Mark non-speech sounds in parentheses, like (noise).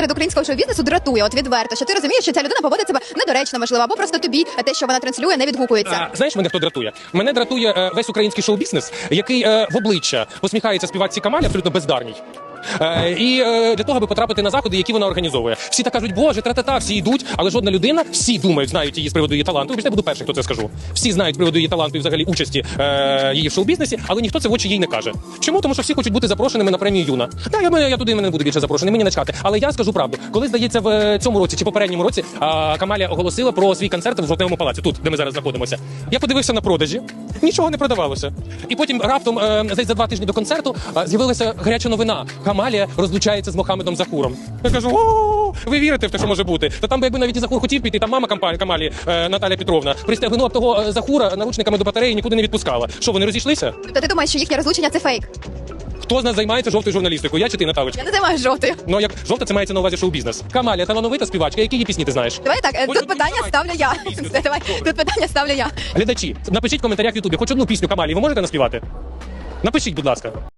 серед українського шоу-бізнесу дратує, от відверто, що ти розумієш, що ця людина поводить себе недоречно, можливо, або просто тобі те, що вона транслює, не відгукується. А, знаєш, мене хто дратує? Мене дратує е, весь український шоу-бізнес, який е, в обличчя посміхається співатці Камалі, абсолютно бездарній. Е, і е, для того, аби потрапити на заходи, які вона організовує. Всі так кажуть, боже, тра-та-та, всі йдуть, але жодна людина, всі думають, знають її з приводу її таланту. Я буду перший, хто це скажу. Всі знають з приводу її таланту і взагалі участі е, її в шоу-бізнесі, але ніхто це в очі їй не каже. Чому? Тому що всі хочуть бути запрошеними на премію Юна. Да, я, я туди не буду більше запрошений, мені начхати. Але я скажу правду. Коли здається, в цьому році чи попередньому році а, Камаля оголосила про свій концерт в жовтневому палаці, тут, де ми зараз знаходимося. Я подивився на продажі, нічого не продавалося. І потім раптом, десь за два тижні до концерту, е, з'явилася гаряча новина. Камалія розлучається з Мохамедом Захуром. Я кажу: о, ви вірите в те, що може бути? Та там, би якби навіть і Захур хотів піти, там мама Камалі е, Наталя Петровна пристегнула б того е, Захура наручниками до батареї, нікуди не відпускала. Що вони розійшлися? Та ти думаєш, що їхнє розлучення це фейк? Хто з нас займається жовтою журналістикою? Я чи ти, Наталочка? Я не займаюся жовтою. Ну як жовта, це мається на увазі шоу-бізнес. Камалія талановита співачка. Які її пісні ти знаєш? Давай так, е, тут одну питання давай, ставлю я. (laughs) Давай, тут питання ставлю я. Глядачі, напишіть в коментарях в Ютубі, хоч одну пісню Камалі, ви можете наспівати? Напишіть, будь ласка.